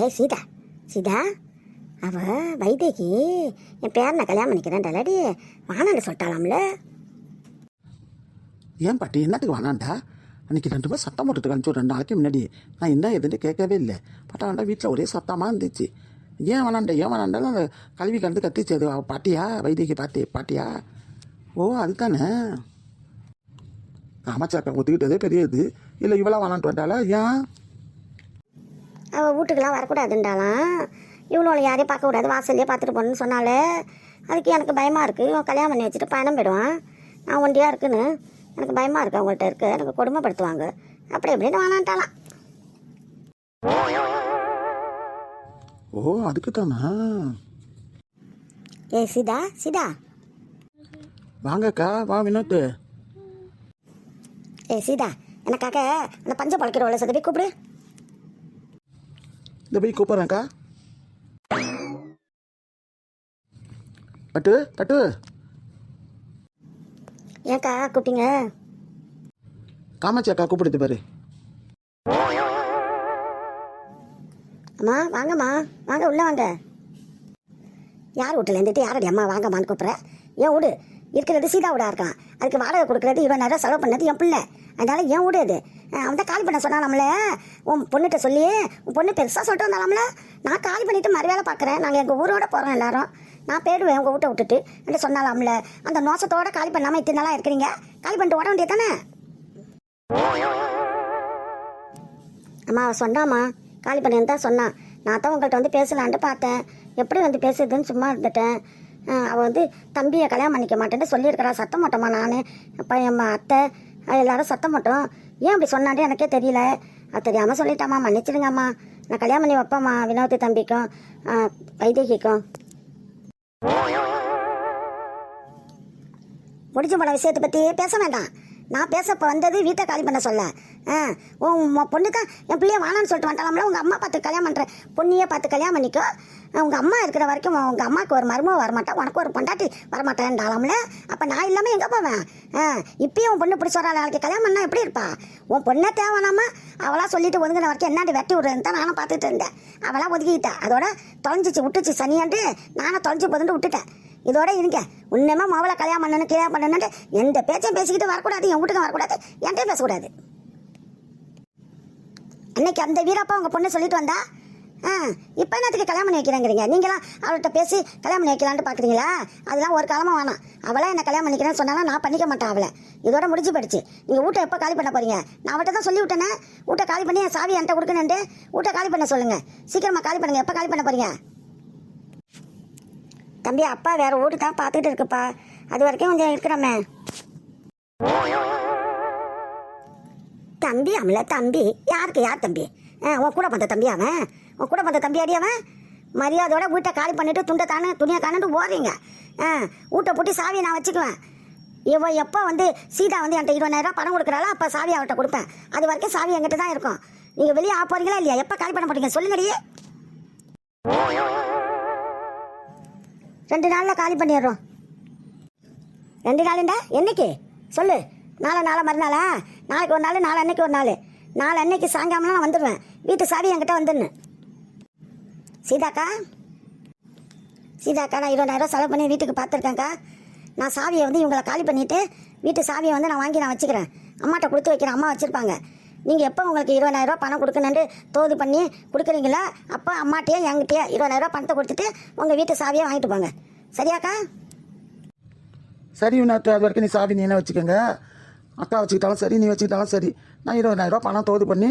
ஏ சீதா. சீதா அவ வைதேகி என் பேரனை கல்யாணம் பண்ணிக்கிறேன் டலடி வானாண்ட சொல்லிட்டாலாம்ல ஏன் பாட்டி என்னத்துக்கு வானாண்டா அன்றைக்கி ரெண்டு பேர் சத்தம் போட்டுட்டு கழிச்சு ரெண்டு நாளைக்கு முன்னாடி. நான் என்ன எதுன்னு கேட்கவே இல்லை. பட்டாண்டா வீட்டில் ஒரே சத்தமாக இருந்துச்சு. ஏன் வேணாண்டா ஏன் வேணாண்டாலும் அந்த கல்வி கலந்து கத்திச்சு அது பாட்டியா? வைத்தியக்கு பாட்டி பாட்டியா? ஓ அதுதானே. அமைச்சாக்கா ஒத்துக்கிட்டதே பெரியது. இல்லை இவ்வளோ வேணான்ட்டு வந்தாளா? ஏன்? அவள் வீட்டுக்கெல்லாம் வரக்கூடாதுண்டாலாம் இவ்வளோ யாரையும் பார்க்க கூடாது வாசல்லையே பார்த்துட்டு போகணுன்னு சொன்னாலே. அதுக்கு எனக்கு பயமாக இருக்குது இவன் கல்யாணம் பண்ணி வச்சுட்டு பயணம் போயிடுவான். நான் ஒண்டியாக இருக்குன்னு. எனக்கு பயமாக இருக்கு அவங்கள்ட்ட இருக்கு. எனக்கு கொடுமைப்படுத்துவாங்க. அப்படி இப்படின்னு வேணான்ட்டாலாம் ஓ அதுக்கு தானா ஏய் சீதா. சீதா வாங்கக்கா வா வினோத்து. ஏய் சீதா எனக்காக அந்த பஞ்ச பழக்கிறவளை சதவி கூப்பிடு. இந்த போய் கூப்பிட்றேன்க்கா பட்டு பட்டு ஏன்க்கா கூப்பிட்டீங்க காமாட்சி அக்கா கூப்பிடுது பாரு அம்மா வாங்கம்மா வாங்க உள்ளே வாங்க. யார் வீட்டில் இருந்துட்டு யாரடி அம்மா வாங்கம்மான்னு கூப்பிட்ற? ஏன் வீடு? இருக்கிறது சீதா வீடா இருக்கான். அதுக்கு வாடகை கொடுக்குறது இருபதாயிரம் செலவு பண்ணது என் பிள்ளை. அதனால ஏன் விடாது அது? அவன் தான் கால் பண்ண சொன்னாலாம்ல உன் பொண்ணுகிட்ட சொல்லி உன் பொண்ணு பெருசாக சொல்லிட்டு வந்தாலாம்ல. நான் கால் பண்ணிவிட்டு மறு வேலை பார்க்குறேன். நாங்கள் எங்கள் ஊரோட போகிறோம் எல்லாரும். நான் போயிடுவேன் உங்கள் வீட்டை விட்டுட்டு. என்று சொன்னாலாம்ல. அந்த நோசத்தோட காலி பண்ணாமல் இத்தனை நாளாக இருக்கிறீங்க? காலி பண்ணிட்டு ஓட வேண்டியது தானே அம்மா அவள் சொன்னாம்மா. காலி பண்ணேன்னு தான் சொன்னான் நான் தான் உங்கள்கிட்ட வந்து பேசலான்ட்டு பார்த்தேன். எப்படி வந்து பேசுதுன்னு சும்மா இருந்துட்டேன். அவள் வந்து தம்பியை கல்யாணம் பண்ணிக்க மாட்டேன்னு சொல்லியிருக்கிறா. சத்தம் மாட்டோம்மா நான். அப்போ அத்தை அது எல்லாரும் சத்தம் மட்டும் ஏன் அப்படி சொன்னான்ட்டு எனக்கே தெரியல. அது தெரியாமல் சொல்லிட்டாம்மா. மன்னிச்சிடுங்கம்மா. நான் கல்யாணம் பண்ணி வைப்பேம்மா. வினோத் தம்பிக்கும் வைதேகிக்கும். முடிச்சு போன விஷயத்தை பற்றி பேச வேண்டாம். நான் பேச இப்போ வந்தது வீட்டை காலி பண்ண சொல்ல. உன் மொ- பொண்ணுக்கு என் பிள்ளைய வானான்னு சொல்லிட்டு வந்துட்டாலாம்ல உங்கள் அம்மா பார்த்து கல்யாணம் பண்ணுற பொண்ணையே பார்த்து கல்யாணம் பண்ணிக்கோ. உங்கள் அம்மா இருக்கிற வரைக்கும் உங்கள் அம்மாவுக்கு ஒரு மருமக வரமாட்டேன் உனக்கு ஒரு பொண்டாட்டி வரமாட்டேன்டாலாம்ல அப்போ நான் இல்லாமல் எங்கே போவேன்? ஆ இப்பயும் உன் பொண்ணு பிடிச்ச வரா நாளைக்கு கல்யாணம் பண்ணால் எப்படி இருப்பா? உன் பொண்ணே தேவைனாமா அவளாக சொல்லிட்டு ஒதுங்கின வரைக்கும் என்னாடி வெட்டி விடுறதுன்னு தான் நானும் பார்த்துட்டு இருந்தேன். அவளாக ஒதுக்கிட்டேன் அதோட தொலைஞ்சிச்சு விட்டுச்சு சனியாண்டு. நானும் தொலைஞ்சு போதுண்டு விட்டுட்டேன். இதோட இருங்க. உன்னமே மாவளை கல்யாணம் பண்ணணும் கல்யாணம் பண்ணணுன்ட்டு எந்த பேச்சையும் பேசிக்கிட்டு வரக்கூடாது என் வீட்டுக்கு வரக்கூடாது என்கிட்ட பேசக்கூடாது. அன்னைக்கு அந்த வீரப்பா உங்கள் பொண்ணு சொல்லிட்டு வந்தா? ஆ இப்போ என்னத்துக்கு கல்யாணம் பண்ணி வைக்கிறாங்கிறீங்க? நீங்களாம் அவள்கிட்ட பேசி கல்யாணம் பண்ணி வைக்கலான்ட்டு பார்க்குறீங்களா அதெல்லாம் ஒரு காலமாக வேணாம். அவளே என்ன கல்யாணம் பண்ணிக்கிறேன்னு சொன்னாலும் நான் பண்ணிக்க மாட்டேன் அவளை. இதோட முடிஞ்சு போயிடுச்சு. நீங்கள் வீட்டை எப்போ காலி பண்ண போறீங்க? நான் அவட்ட தான் சொல்லி விட்டேனே. வீட்டை காலி பண்ணி என் சாவி என்கிட்ட கொடுக்கணுன்ட்டு வீட்டை காலி பண்ண சொல்லுங்கள் சீக்கிரமாக காலி பண்ணுங்க. எப்போ காலி பண்ண போறீங்க? தம்பி அப்பா வேற வீடு தான் பார்த்துட்டு இருக்குப்பா. அது வரைக்கும் கொஞ்சம் இருக்கிறோமே. தம்பி அமல தம்பி. யாருக்கு யார் தம்பி? உன் கூட வந்த தம்பி அவன்? உன் கூட வந்த தம்பி அடி அவன்? மரியாதையோட வீட்டை காலி பண்ணிட்டு துண்டை தானே துணியை காணுட்டு ஓடுறீங்க. ஆ வீட்டை பூட்டி சாவியை நான் வச்சுக்குவேன். இவ எப்போ வந்து சீதா வந்து என்கிட்ட இருபதாயிரம் பணம் கொடுக்குறாளோ அப்போ சாவி அவர்கிட்ட கொடுப்பேன். அது வரைக்கும் சாவி என்கிட்ட தான் இருக்கும். நீங்கள் வெளியே ஆக போறீங்களா இல்லையா? எப்போ காலி பண்ண போறீங்க சொல்லுங்கடியே ரெண்டு நாளில் காலி பண்ணிடுறோம். ரெண்டு நாளுண்டா என்னைக்கு? சொல்லு. நாளை நாளை மறுநாளா? நாளைக்கு ஒரு நாள் நாளை அன்னைக்கு ஒரு நாள். நாலு அன்னைக்கு சாயங்காலம்லாம் நான் வந்துடுவேன் வீட்டு சாவி என்கிட்ட வந்துடணும் சீதாக்கா? சீதாக்கா நான் இருபதாயிரம் செலவு பண்ணி வீட்டுக்கு பார்த்துருக்கேன்க்கா. நான் சாவியை வந்து இவங்களை காலி பண்ணிவிட்டு வீட்டு சாவியை வந்து நான் வாங்கி நான் வச்சுக்கிறேன். அம்மாட்ட கொடுத்து வைக்கிறேன் அம்மா வச்சுருப்பாங்க. நீங்கள் எப்போ உங்களுக்கு இருபதாயிரரூவா பணம் கொடுக்கணுன்ட்டு தோது பண்ணி கொடுக்குறீங்களா அப்போ அம்மாட்டையே என்கிட்டயே இருபதாயிரரூவா பணத்தை கொடுத்துட்டு உங்கள் வீட்டு சாவியை வாங்கிட்டு போங்க. சரியாக்கா? சரி வினோத்து அது வரைக்கும் நீ சாவி நீ வச்சுக்கோங்க? அக்கா வச்சுக்கிட்டாலும் சரி நீ வச்சுக்கிட்டாலும் சரி. நான் இருபதாயிரம் பணம் தோது பண்ணி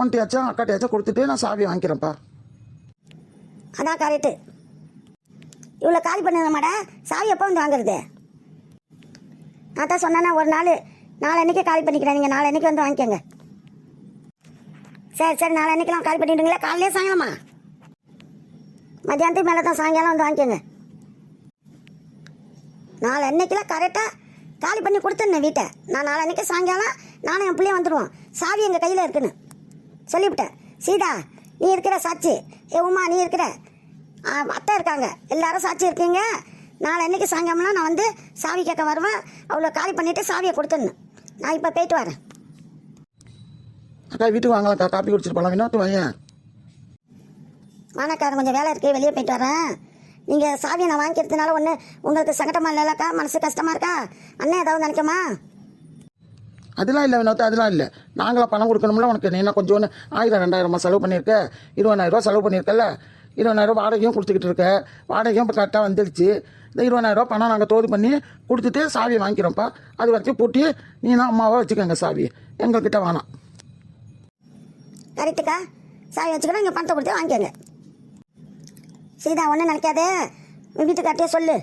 ஒன்ட்டியாச்சும் அக்காட்டையாச்சும் கொடுத்துட்டு நான் சாவி வாங்கிக்கிறேன்ப்பா. அதான் கரெக்டு. இவ்வளோ காலி பண்ணுங்க மேடம் சாவி எப்போ வந்து வாங்குறது? நான் தான் சொன்னேன்னா ஒரு நாள் நாளன்னைக்கே காலி பண்ணிக்கிறேன் நீங்கள் நாளன்னைக்கு வந்து வாங்கிக்கோங்க. சரி சரி நாளன்னைக்கெல்லாம் காலி பண்ணிவிடுங்களா காலையிலே சாயங்காலமா? மத்தியானத்துக்கு மேலே தான் சாயங்காலம் வந்து வாங்கிக்கோங்க. நாலு அன்னைக்கெல்லாம் கரெக்டாக காலி பண்ணி கொடுத்துருந்தேன் வீட்டை. நான் நாலு அன்னைக்கு சாயங்காலம் நானும் என் பிள்ளைய வந்துடுவோம் சாவி எங்கள் கையில் இருக்குன்னு. சொல்லிவிட்டேன் சீதா நீ இருக்கிற சாட்சி. ஏ உமா நீ இருக்கிற. அத்தை இருக்காங்க. எல்லாரும் சாட்சி இருக்கீங்க. நாளை அன்னைக்கு சாயங்காலம்லாம் நான் வந்து சாவி கேட்க வருவேன். அவ்வளோ காலி பண்ணிவிட்டு சாவியை கொடுத்துடணும். நான் இப்போ போயிட்டு வரேன். அக்கா வீட்டுக்கு வாங்கலாம்க்கா காப்பி குடிச்சிட்டு போகலாம் வினோத்து வாங்க மானக்காரன் கொஞ்சம் வேலை இருக்குது வெளியே போயிட்டு வரேன். நீங்கள் சாவியை நான் வாங்கிக்கிறதுனால ஒன்று உங்களுக்கு சங்கடமா இல்லைல்லக்கா மனசு கஷ்டமா இருக்கா? அண்ணன் ஏதாவது நினைக்குமா? அதெல்லாம் இல்லை வினோத் அதெல்லாம் இல்லை. நாங்களாம் பணம் கொடுக்கணும்ல உனக்கு என்ன கொஞ்சம் ஆயிரம் ரெண்டாயிரமா செலவு பண்ணியிருக்க? இருபதாயிரரூவா செலவு பண்ணியிருக்கல இருபதாயிரம் வாடகையும் கொடுத்துக்கிட்டு இருக்க. வாடகையும் இப்போ கரெக்டாக வந்துடுச்சு இந்த இருபதாயிரரூவா பணம் நாங்கள் தோது பண்ணி கொடுத்துட்டு சாவியை வாங்கிக்கிறோம்ப்பா. அது வரைக்கும் பூட்டி நீனா அம்மாவை வச்சுக்கோங்க சாவி எங்ககிட்ட வேணாம் கரெக்டுக்கா சாவி வச்சுக்கிறோம் இங்கே பணத்தை கொடுத்து வாங்கிக்கோங்க. சீதா ஒன்றும் நினைக்காதே. வீட்டுக்கார்ட்டே சொல்லு.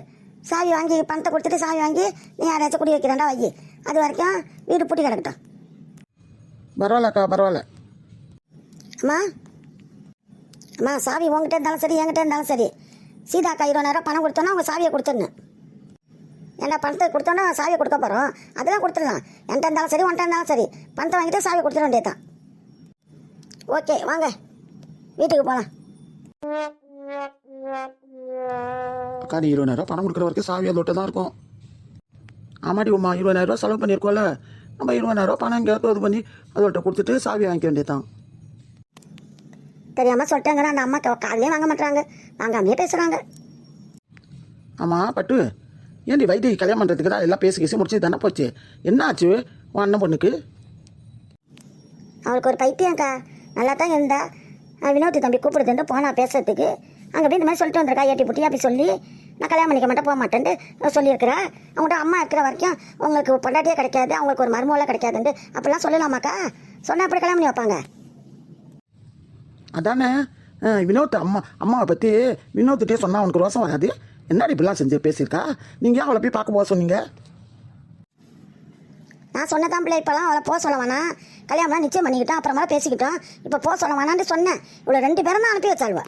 சாவி வாங்கி பணத்தை கொடுத்துட்டு சாவி வாங்கி நீ யாராச்சும் குடி வைக்கிறேன்டா வை. அது வரைக்கும் வீடு பூட்டி கிடக்கட்டும். பரவாயில்லக்கா பரவாயில்ல. அம்மா. அம்மா சாவி உங்ககிட்ட இருந்தாலும் சரி என்கிட்ட இருந்தாலும் சரி. சீதாக்கா இருபதாயிரம் பணம் கொடுத்தோன்னா அவங்க சாவியை கொடுத்துடணும் ஏன்னா பணத்தை கொடுத்தோன்னா சாவியை கொடுக்க போகிறோம் அதெல்லாம் கொடுத்துடலாம். என்கிட்ட இருந்தாலும் சரி உன்கிட்ட இருந்தாலும் சரி. பணத்தை வாங்கிட்டு சாவியை கொடுத்துட வேண்டியதுதான். ஓகே வாங்க. வீட்டுக்கு போகலாம் அக்கா நீ இருபதாயிரம் பணம் கொடுக்குற வரைக்கும் சாவி அதோட்ட தான் இருக்கும். ஆமாடி உமா இருபதாயிரரூவா செலவு பண்ணியிருக்கோம்ல. நம்ம இருபதாயிரரூவா பணம் எங்கேயாவது இது பண்ணி அதோட்ட கொடுத்துட்டு சாவி வாங்கிக்க வேண்டியதுதான். தெரியாமல் சொல்லிட்டாங்கன்னா அந்த அம்மா காலையே வாங்க மாட்டாங்க வாங்காமையே பேசுகிறாங்க ஆமாம் பட்டு ஏன்டி வைத்திய கல்யாணம் பண்ணுறதுக்கு தான் எல்லாம் பேசி பேசி முடிச்சு தானே போச்சு? என்ன ஆச்சு உன் அண்ணன் பொண்ணுக்கு? அவளுக்கு ஒரு பைத்தியம்க்கா. நல்லா தான் இருந்தா. வினோத் தம்பி கூப்பிடுதுன்னு போனா பேசுறதுக்கு. அங்கே போய் இந்த மாதிரி சொல்லிட்டு வந்திருக்கா ஏட்டி புட்டி அப்படி சொல்லி. நான் கல்யாணம் பண்ணிக்க மாட்டேன் போக மாட்டேன்ட்டு சொல்லியிருக்கிறா. அவங்கள்ட்ட அம்மா இருக்கிற வரைக்கும் உங்களுக்கு பொண்டாட்டியே கிடைக்காது அவங்களுக்கு ஒரு மருமூலம் கிடைக்காதுன்ட்டு அப்படிலாம் சொல்லலாமாக்கா? சொன்னா அப்படி கல்யாணம் பண்ணி வைப்பாங்க? அதானே? வினோத் அம்மா அம்மாவை பற்றி வினோத்திட்டே சொன்னால் உனக்கு ரோசம் வராது. என்னடி இப்படிலாம் செஞ்சு பேசியிருக்கா? நீங்கள் அவளை போய் பார்க்க போக சொன்னீங்க? நான் சொன்னதான் பிள்ளை இப்போலாம் அவளை போக சொல்ல வேணாம். கல்யாணம்லாம் நிச்சயம் பண்ணிக்கிட்டோம் அப்புறமா பேசிக்கிட்டோம். இப்போ போக சொல்ல வேணான்னு சொன்னேன். இவ்வளோ ரெண்டு பேரும் தான் அனுப்பி வச்சாள்வா.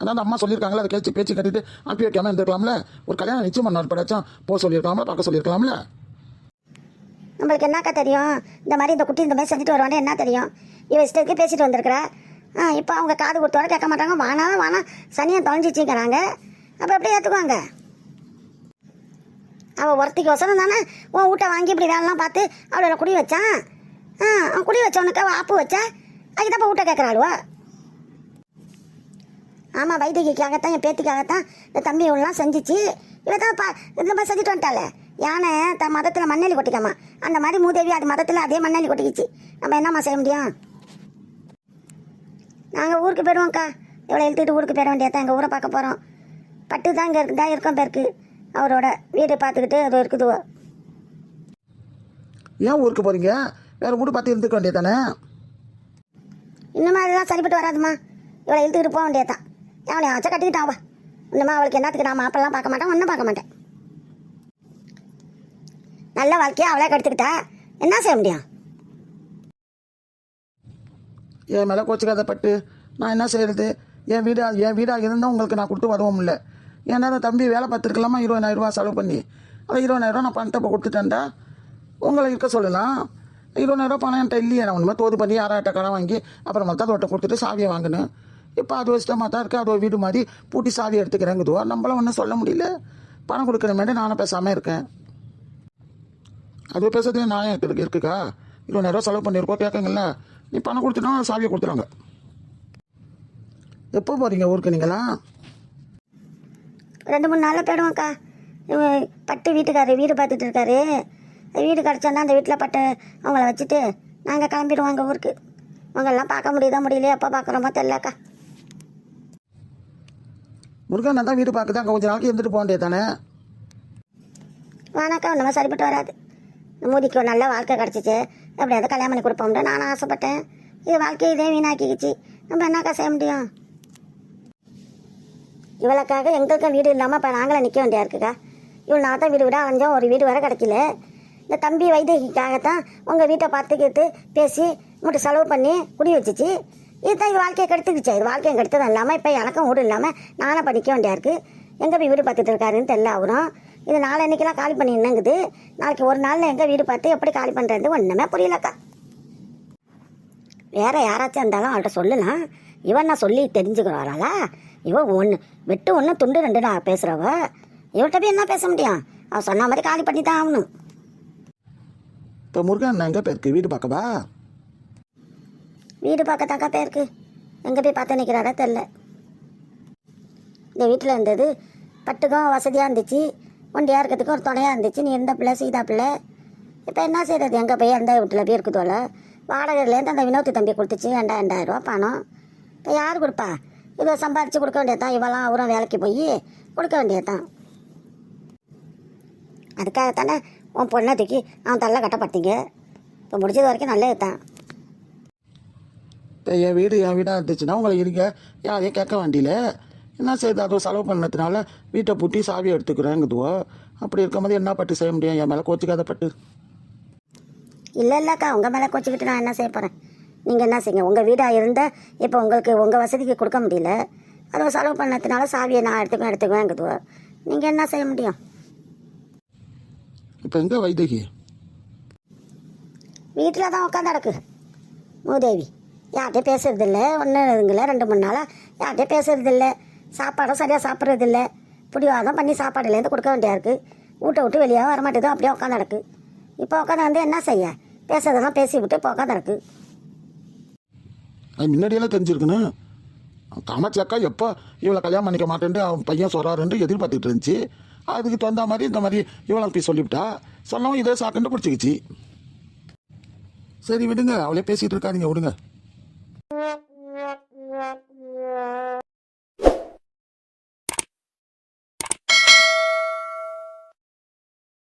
அதான் அம்மா சொல்லியிருக்காங்களே அதை கேச்சு பேச்சு கட்டிட்டு அனுப்பி வைக்காம இருந்திருக்கலாம்ல? ஒரு கல்யாணம் நிச்சயம் பண்ண படாச்சும் போக சொல்லியிருக்கலாம்ல பார்க்க சொல்லியிருக்கலாம்ல? நம்மளுக்கு என்னக்கா தெரியும்? இந்த மாதிரி இந்த குட்டி இந்த மாதிரி செஞ்சுட்டு வருவானே என்ன தெரியும்? இவ இஷ்டத்துக்கு பேசிட்டு வந்திருக்கிறா. ஆ இப்போ அவங்க காது கொடுத்தோட கேட்க மாட்டாங்க. வானாலும் வானா சனியை தொலைஞ்சிச்சிங்கிறாங்க. அப்போ எப்படி ஏற்றுக்குவாங்க அவள் ஒருத்திக்கு வசனம் தானே? உன் வீட்டை வாங்கி இப்படி வேலைலாம் பார்த்து அவளோட குடி வச்சான்? அவன் குடி வச்சவனுக்கு அவன் ஆப்பு வச்சா அதுக்கு தான் வீட்டை கேட்குறாளுவா ஆமாம் வைத்தியக்காகத்தான் என் பேத்திக்காகத்தான் இந்த தம்பி இவெல்லாம் செஞ்சிச்சு. இவன் தான் பா இந்த மாதிரி செஞ்சுட்டு வந்துட்டாளே. யானை த மதத்தில் மண்ணெலி கொட்டிக்காமா. அந்த மாதிரி மூதேவி அது மதத்தில் அதே மண்ணெலி கொட்டிக்கிச்சு. நம்ம என்னம்மா செய்ய முடியும்? நாங்கள் ஊருக்கு போயிடுவோம்க்கா. இவ்வளோ எழுத்துட்டு ஊருக்கு போயிட வேண்டியதான் எங்கள் ஊரை பார்க்க போகிறோம் பட்டு தான் இங்கே தான் இருக்கோம் பேருக்கு. அவரோட வீடு பார்த்துக்கிட்டு அது இருக்குதுவோ. ஏன் ஊருக்கு போகிறீங்க வேறு வீடு பார்த்து இருந்துக்க வேண்டியதானே இன்னுமா அதெல்லாம் சரிப்பட்டு வராதும்மா இவளை இழுத்துக்கிட்டு போக வேண்டியதான் அவளை வச்சா கட்டிக்கிட்டாவா இன்னுமா அவளுக்கு என்னத்துக்கு நான் மாப்பிள்ளலாம் பார்க்க மாட்டேன் ஒன்றும் பார்க்க மாட்டேன். நல்ல வாழ்க்கையை அவளே கெடுத்துக்கிட்டா? என்ன செய்ய முடியும்? என் மேலே கோச்சுக்காத பட்டு நான் என்ன செய்யறது? என் வீடு என் வீடாக இருந்தால் உங்களுக்கு நான் கொடுத்து வருவோம் இல்லை ஏன்னா தம்பி வேலை பார்த்துருக்கலாமா? இருபதாயிரம் ரூபா செலவு பண்ணி. அந்த இருபதாயிரம் நான் பணத்தை இப்போ கொடுத்துட்டேன்டா. உங்களை இருக்க சொல்லலாம். இருபதாயிரம் பணம் என்கிட்ட இல்லையே நான் ஒன்றுமே தோது பண்ணி யாராட்ட கடன் வாங்கி அப்புறம் மொத்தம் தோட்டம் கொடுத்துட்டு சாவியை வாங்கினேன். இப்போ அது வச்சுட்டா தான் இருக்குது அது ஒரு வீடு மாதிரி பூட்டி சாவி எடுத்துக்கிறேங்குதுவோ நம்மளாம் ஒன்றும் சொல்ல முடியல. பணம் கொடுக்கணுமேட்டு நானும் பேசாமல் இருக்கேன். அது பேசுறது நான் இருக்கு இருக்குக்கா இருபதாயிரம் செலவு பண்ணியிருக்கோம் கேட்குங்கள நீ பணம் கொடுத்துட்டா சாவியை கொடுத்துருவாங்க. எப்போ போகிறீங்க ஊருக்கு நீங்களா? ரெண்டு மூணு நாளில் போயிடுவோம்க்கா. இவன் பட்டு வீட்டுக்காரர் வீடு பார்த்துட்டு இருக்காரு. வீடு கிடச்சோன்னா அந்த வீட்டில் பட்டு அவங்கள வச்சுட்டு நாங்கள் கிளம்பிடுவோம் எங்கள் ஊருக்கு. உங்களெல்லாம் பார்க்க முடியுதா முடியலையா? எப்போ பார்க்குறோமோ தெரியலக்கா. முருகன் தான் வீடு பார்க்குது அங்கே கொஞ்ச நாளைக்கு இருந்துட்டு போக வேண்டியது தானே வேணாக்கா ஒன்றுமே சரிப்பட்டு வராது. மூதிக்கு ஒரு நல்ல வாழ்க்கை கிடச்சிச்சு. எப்படியாவது கல்யாணம் பண்ணி கொடுப்போம்னு நானும் ஆசைப்பட்டேன். இது வாழ்க்கையை இதே வீணாக்கிக்கிச்சு. நம்ம என்னக்கா செய்ய முடியும்? இவளுக்காக எங்களுக்கும் வீடு இல்லாமல் இப்போ நாங்களும் நிற்க வேண்டியா இருக்குக்கா? இவ்வளோ நான் தான் வீடு விட அலைஞ்சோம் ஒரு வீடு வர கிடைக்கல. இந்த தம்பி வைத்தியக்காகத்தான் உங்கள் வீட்டை பார்த்துக்கிட்டு பேசி உங்கள்கிட்ட செலவு பண்ணி குடி வச்சிச்சு. இதுதான் இது வாழ்க்கையை கெடுத்துக்கிச்சு. இது வாழ்க்கையை கெடுத்ததும் இல்லாமல் இப்போ எனக்கும் வீடு இல்லாமல் நானும் படிக்க வேண்டியா இருக்குது எங்கே போய் வீடு பார்த்துட்டு இருக்காருன்னு தெரியல அவரும். இது நாளன்னைக்கெல்லாம் காலி பண்ணி என்னங்குது? நாளைக்கு ஒரு நாளில் எங்கே வீடு பார்த்து எப்படி காலி பண்ணுறது ஒன்றுமே புரியலக்கா. வேற யாராச்சும் இருந்தாலும் அவள்கிட்ட சொல்லலாம். இவன் நான் சொல்லி தெரிஞ்சுக்கிறாளா இவ ஒன்று வெட்டு ஒன்று துண்டு ரெண்டு நான் பேசுகிறவ இவள்கிட்ட போய் என்ன பேச முடியும்? அவள் சொன்ன மாதிரி காலி பண்ணி தான் ஆகணும். இப்போ முருகன் எங்கே போயிருக்கு வீடு பார்க்கவா வீடு பார்க்கத்தாக்கா போயிருக்கு எங்கே போய் பார்த்து நிற்கிறாரா தெரில இந்த வீட்டில் இருந்தது பட்டுக்கும் வசதியாக இருந்துச்சு. ஒண்டியாக இருக்கிறதுக்கு ஒரு துணையாக இருந்துச்சு. நீ இருந்த பிள்ளை சீதா பிள்ளை? இப்போ என்ன செய்கிறது எங்கே போய் எந்த வீட்டில் போய் இருக்குதோல வாடகைலேருந்து அந்த வினோத்து தம்பி கொடுத்துச்சு. ரெண்டாயிரம் ரெண்டாயிரம் ரூபா பணம். இப்போ யார் கொடுப்பா? இதை சம்பாரித்து கொடுக்க வேண்டியதுதான். இவெல்லாம் அவரும் வேலைக்கு போய் கொடுக்க வேண்டியதுதான். அதுக்காகத்தானே உன் பொண்ணை தூக்கி அவன் தள்ள கட்டப்பட்டீங்க. இப்போ முடிஞ்சது வரைக்கும் நல்லது தான். இப்போ என் வீடு என் வீடாக இருந்துச்சுன்னா உங்களை இருங்க. யாரையும் கேட்க வேண்டியில. என்ன செய்யுது அதுவும் செலவு பண்ணதுனால வீட்டை பூட்டி சாவி எடுத்துக்கிறேங்குதுவோ? அப்படி இருக்கும்போது என்ன பட்டு செய்ய முடியும்? என் மேலே கோச்சிக்காத பட்டு. இல்லை இல்லைக்கா உங்கள் மேலே கோச்சிக்கிட்டு நான் என்ன செய்ய போகிறேன் நீங்கள் என்ன செய்யுங்க? உங்கள் வீடாக இருந்தால் இப்போ உங்களுக்கு உங்கள் வசதிக்கு கொடுக்க முடியல. அதுவும் செலவு பண்ணதுனால சாவியை நான் எடுத்துக்குவேன் எடுத்துக்குவேங்குதுவோ? நீங்கள் என்ன செய்ய முடியும்? இப்போ எங்கே வைதகி வீட்டில் தான் உட்காந்து கிடக்கு மூதேவி யார்கிட்டயும் பேசுறது இல்லை ஒன்றும் இதுங்கள ரெண்டு மூணு நாளாக யார்கிட்டயும் பேசுறது இல்லை சாப்பாடும் சரியாக சாப்பிட்றது இல்லை பிடிவாதம் பண்ணி சாப்பாடுலேருந்து கொடுக்க வேண்டியா இருக்குது வீட்டை விட்டு வெளியே வர மாட்டேதோ அப்படியே உட்காந்து கிடக்கு இப்போ உட்காந்து வந்து என்ன செய்ய? பேசுறதெல்லாம் பேசி விட்டு இப்போ உட்காந்து கிடக்கு அது முன்னாடியெல்லாம் தெரிஞ்சிருக்கணும் காமாட்சி அக்கா எப்போ இவளை கல்யாணம் பண்ணிக்க மாட்டேன்ட்டு அவன் பையன் சொல்கிறாருன்ட்டு எதிர்பார்த்துட்டு இருந்துச்சு. அதுக்கு தகுந்த மாதிரி இந்த மாதிரி இவ்வளோ போய் சொல்லிவிட்டா. சொன்னவன் இதே சாக்குன்னு பிடிச்சிக்கிச்சு. சரி விடுங்க. அவளே பேசிகிட்டு இருக்காதீங்க விடுங்க.